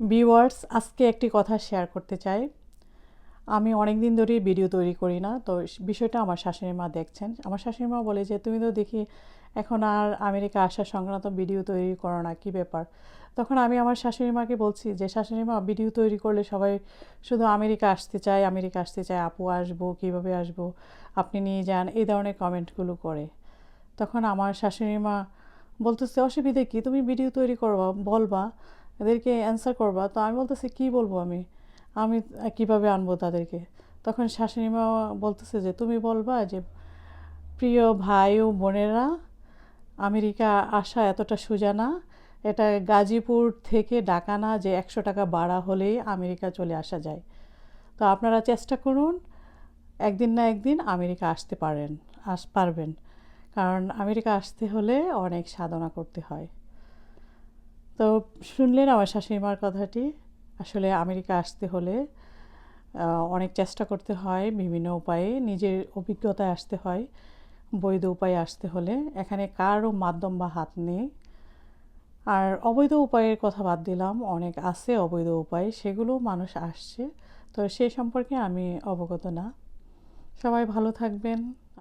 Viewers, আজকে একটি কথা শেয়ার করতে চাই। আমি অনেক দিন ধরেই ভিডিও তৈরি করি না, তো বিষয়টা আমার শাশুড়ি মা দেখছেন। আমার শাশুড়ি মা বলে যে, তুমি তো দেখি এখন আর আমেরিকা আসা সংক্রান্ত ভিডিও তৈরি করো না, কী ব্যাপার? তখন আমি আমার শাশুড়ি মাকে বলছি যে, শাশুড়ি মা, ভিডিও তৈরি করলে সবাই শুধু আমেরিকা আসতে চায়, আমেরিকা আসতে চায়, আপু আসব, কীভাবে আসব, আপনি নিয়ে যান, এই ধরনের কমেন্টগুলো করে। তখন আমার শাশুড়ি মা বলতেছে, অসুবিধে কি? তুমি ভিডিও তৈরি করবা, বলবা। এদেরকে অ্যান্সার করবা। তো আমি বলতেছি, কি বলব আমি? আমি কীভাবে আনব তাদেরকে? তখন শাশুড়ি মা বলতেছে যে, তুমি বলবা যে, প্রিয় ভাই ও বোনেরা, আমেরিকা আসা এতটা সোজা না। এটা গাজীপুর থেকে ডাকা না যে একশো টাকা বাড়া হলেই আমেরিকা চলে আসা যায়। তো আপনারা চেষ্টা করুন, একদিন না একদিন আমেরিকা আসতে পারেন, আস, পারবেন। কারণ আমেরিকা আসতে হলে অনেক সাধনা করতে হয়। তো শুনলেন আমার শাশুড়ি মার কথাটি? আসলে আমেরিকা আসতে হলে অনেক চেষ্টা করতে হয় বিভিন্ন উপায়ে। নিজের অভিজ্ঞতায় আসতে হয়, বৈধ উপায়ে আসতে হলে। এখানে কারও মাধ্যম বা হাত নেই। আর অবৈধ উপায়ের কথা বাদ দিলাম। অনেক আছে অবৈধ উপায়, সেগুলো মানুষ আসছে। তো সে সম্পর্কে আমি অবগত না। সবাই ভালো থাকবেন।